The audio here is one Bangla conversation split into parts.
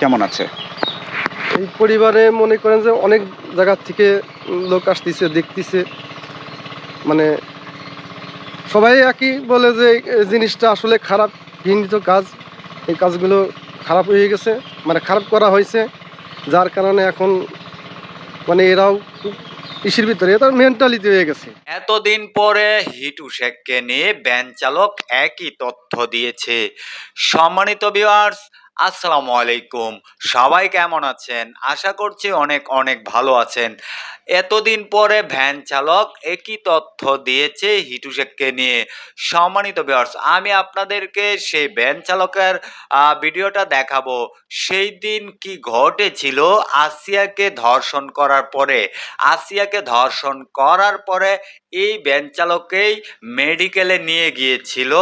কেমন আছে? এই পরিবারে মনে করেন যে অনেক জায়গা থেকে লোক আসতেছে দেখতেছে। মানে সবাই একই বলে যে এই জিনিসটা আসলে খারাপ ঘৃণিত কাজ। এই কাজগুলো খারাপ হয়ে গেছে মানে খারাপ করা হয়েছে যার কারণে এখন মানে এরাও খুব ইসির ভিতরে এটা মেন্টালিটি হয়ে গেছে। এতদিন পরে হিটু শেখকে নিয়ে ব্যান চালক একই তথ্য দিয়েছে। সম্মানিত ভিউয়ার্স আসসালামু আলাইকুম। সবাই কেমন আছেন? আশা করছি অনেক অনেক ভালো আছেন। এতদিন পরে ভ্যান চালক একই তথ্য দিয়েছে হিটু শেখকে নিয়ে। সম্মানিত ভিউয়ার্স আমি আপনাদেরকে সেই ভ্যান চালকের ভিডিওটা দেখাবো। সেই দিন কি ঘটেছিল? আসিয়াকে ধর্ষণ করার পরে, আসিয়াকে ধর্ষণ করার পরে এই ভ্যান চালককেই মেডিকেলে নিয়ে গিয়েছিল।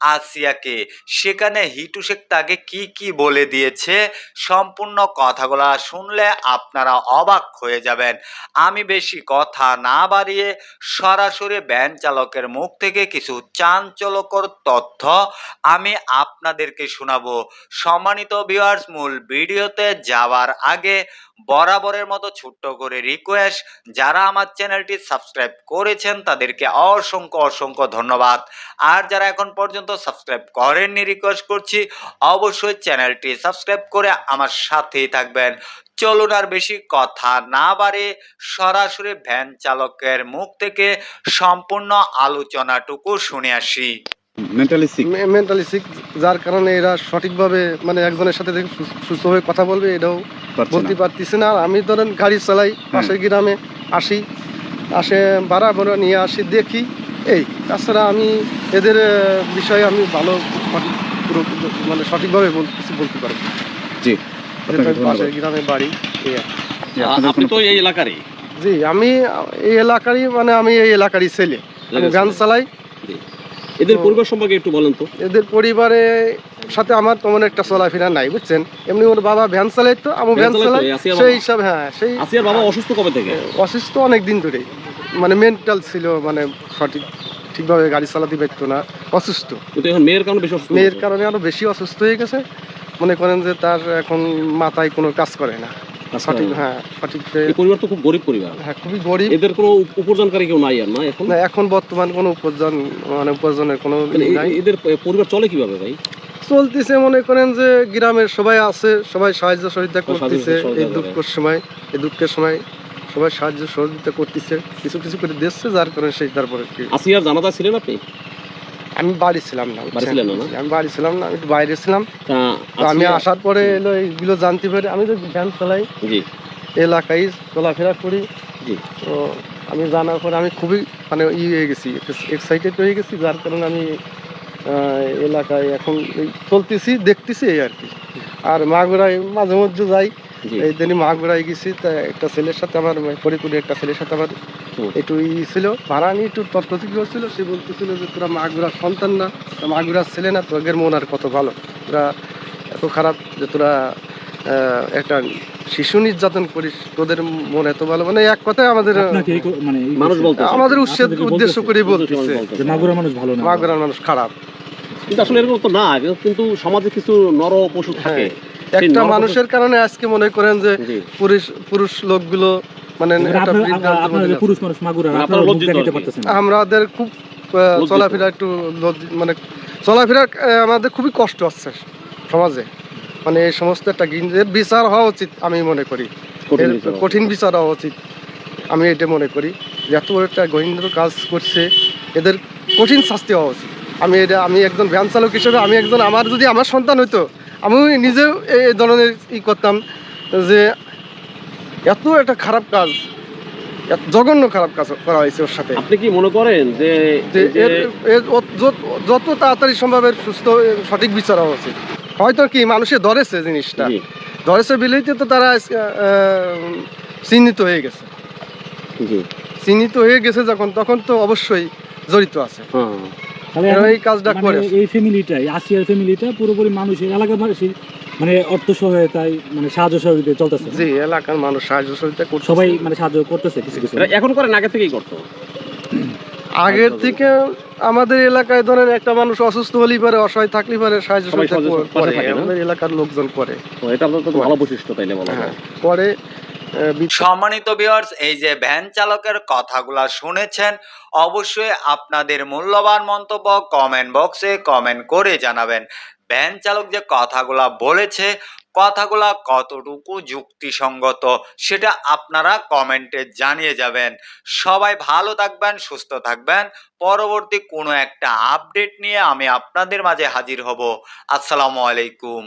আসিয়াকে। সেখানে হিটু শেখ তাকে কি কি বলে দিয়েছে? সম্পূর্ণ কথাগুলা শুনলে আপনারা অবাক হয়ে যাবেন। আমি বেশি কথা না বাড়িয়ে সরাসরি ভ্যান চালকের মুখ থেকে কিছু চাঞ্চল্যকর তথ্য আমি আপনাদেরকে শোনাবো। সম্মানিত ভিউয়ার্স মূল ভিডিওতে যাওয়ার আগে বরাবরের মতো ছোট্ট করে রিকোয়েস্ট যারা আমার চ্যানেলটি সাবস্ক্রাইব করেছেন তাদেরকে অসংখ্য অসংখ্য ধন্যবাদ। আর যারা এখন পর্যন্ত সাবস্ক্রাইব করেননি রিকোয়েস্ট করছি অবশ্যই চ্যানেলটি সাবস্ক্রাইব করে আমার সাথেই থাকবেন। চলুন আর বেশি কথা না বাড়ে সরাসরি ভ্যান চালকের মুখ থেকে সম্পূর্ণ আলোচনাটুকু শুনে আসি। মেন্টালি সিক মেন্টালি সিক যার কারণে এরা সঠিকভাবে মানে একজনের সাথে দেখে সু- সুস্থভাবে কথা বলবে এটাও বলতে পারতেছি না। আর আমি ধরেন গাড়ি চালাই পাশের গ্রামে আসি আসে ভাড়া ভাড়া নিয়ে আসি দেখি এই তাছাড়া আমি এদের বিষয়ে আমি ভালো মানে সঠিকভাবে কিছু বলতে পারব জি। যেহেতু আপনাকে আমি পাশের ধন্যবাদ। গ্রামে বাড়ি এই। জি, আপনি তো এই এলাকারই। জি আমি এই এলাকারই মানে আমি এই এলাকারই ছেলে। গান চালাই। এদের পরিবার সম্পর্কে একটু বলেন তো। এদের পরিবারে সাথে আমার তেমন একটা চলাফেরা নাই বুঝছেন? এমনি ওর বাবা ভ্যান চালাই তো আমি ভ্যান চালাই। সেই? হিসাবে হ্যাঁ সেই আসিয়ার বাবা অসুস্থ কবে থেকে? অসুস্থ অনেক দিন ধরেই। মানে মেন্টাল ছিল মানে সঠিক ঠিকভাবে গাড়ি চালাতে পারতো না অসুস্থ। এখন মেয়ের কারণে বেশি অসুস্থ মেয়ের কারণে আরও বেশি অসুস্থ হয়ে গেছে। মনে করেন যে তার এখন মাথায় কোনো কাজ করে না। সঠিক হ্যাঁ সঠিক পরিবার তো খুব গরিব পরিবার। হ্যাঁ খুবই গরিব। এদের কোনো উপার্জনকারী কেউ নাই আর না এখন? না এখন বর্তমান কোনো উপার্জন মানে উপার্জনের কোনো নাই। এদের পরিবার চলে কীভাবে ভাই? চলতেছে মনে করেন যে গ্রামের সবাই আছে সবাই সাহায্য সহযোগিতা সাহায্য করতেছে এই। দুঃখের সময় এই দুঃখের সময়। সবাই সাহায্য সহযোগিতা করতেছে কিছু কিছু করে দিচ্ছে যার কারণে সেই তারপরে আসিয়ার জানাজা ছিলেন আপনি? আমি বাড়ি ছিলাম না? আমি বাড়ি ছিলাম না আমি একটু বাইরে ছিলাম। তো আমি আসার পরে এলো এইগুলো জানতে পারি আমি তো ভ্যান চালাই জি। এলাকায় চলাফেরা করি। জি। তো আমি জানার পরে আমি খুবই মানে ই হয়ে গেছি এক্সাইটেড হয়ে গেছি যার কারণে আমি এলাকায় এখন চলতেছি দেখতেছি এই আর কি। আর মাগুরায় মাঝে মধ্যে যাই এই দিনই মাগুরায় গেছি তা একটা ছেলের সাথে আমার ফরিদপুরে একটা ছেলের সাথে আমার একটু ই ছিল ভাড়া নিয়ে একটু তর্কতিক হচ্ছিল সে বলতেছিল যে তোরা মাগুরার সন্তান না তা মাগুরার ছেলে না তোদের মন আর কত ভালো? তোরা এত খারাপ যে তোরা একটা শিশু নির্যাতন করিস তোদের মন এত ভালো? মানে এক কথায় আমাদের মানে আমাদের উচ্ছেদ উদ্দেশ্য করে বলতেছে। মাগুরা মানুষ ভালো না। মাগুরার মানুষ খারাপ। কিন্তু আসলে এরকম তো না কিন্তু সমাজে কিছু নর পশু থাকে একটা মানুষের কারণে আজকে মনে করেন যে পুরুষ পুরুষ লোকগুলো মানে এবার একটা আপনারা- বৃদ্ধাঙ্গুল আপনারা- আপনারা যে মহিলা- পুরুষ মানুষ মাগুরা আপনারা আপনারা লজ্জিত লজ্জা নিতে আর কি। পারতেছেন না। আমাদের খুব চলাফেরা একটু মানে চলাফেরা আমাদের খুবই কষ্ট হচ্ছে সমাজে। মানে এই সমস্ত একটা বিচার হওয়া উচিত আমি মনে করি। কঠিন বিচার হওয়া উচিত। আমি এটা মনে করি। যে এত বড় একটা গহিন্দ্র কাজ করছে এদের কঠিন শাস্তি হওয়া উচিত। আমি এটা আমি একজন ভ্যান চালক হিসেবে আমি একজন আমার যদি আমার সন্তান হইতো আমি নিজেও এই ধরনের ই করতাম যে এত একটা খারাপ কাজ এত জঘন্য খারাপ কাজ করা হয়েছে ওর সাথে। আপনি কি মনে করেন যে যত- তাড়াতাড়ি সম্ভব এর সুস্থ সঠিক বিচার হওয়া উচিত। হয়তো কি মানুষে ধরেছে জিনিসটা। ধরেছে বিলেইতে তো তারা চিহ্নিত হয়ে গেছে। চিহ্নিত হয়ে গেছে যখন তখন তো অবশ্যই জড়িত আছে। হ্যাঁ। তাহলে এরা এই কাজটা মানে করে। এই ফ্যামিলিটা এই আসিয়ার ফ্যামিলিটা পুরোপুরি মানুষের মানুষের মানে অর্থ সহায়তায় মানে সাহায্য সহযোগিতা চলতেছে। জি এলাকার মানুষ সাহায্য সহযোগিতা করছে সবাই মানে সাহায্য করতেছে কিছু কিছু। এখন করেন আগে থেকেই করতো? আগের থেকে আমাদের এলাকায় ধরেন একটা মানুষ অসুস্থ হলেই পারে অসহায় থাকলেই পারে সাহায্য সহযোগিতা করে? আমাদের এলাকার লোকজন করে। এটা তো ভালো বৈশিষ্ট্য তাইলে বলা হ্যাঁ করে সম্মানিত ভিউয়ার্স এই যে ভ্যান চালকের কথাগুলা শুনেছেন, অবশ্যই আপনাদের মূল্যবান মন্তব্য কমেন্ট বক্সে কমেন্ট করে জানাবেন। ভ্যান চালক যে কথাগুলা বলেছে, কথাগুলা কতটুকু যুক্তিসঙ্গত, সেটা আপনারা কমেন্টে জানিয়ে যাবেন। সবাই ভালো থাকবেন, সুস্থ থাকবেন। পরবর্তী কোনো একটা আপডেট নিয়ে আমি আপনাদের মাঝে হাজির হব। আসসালামু আলাইকুম।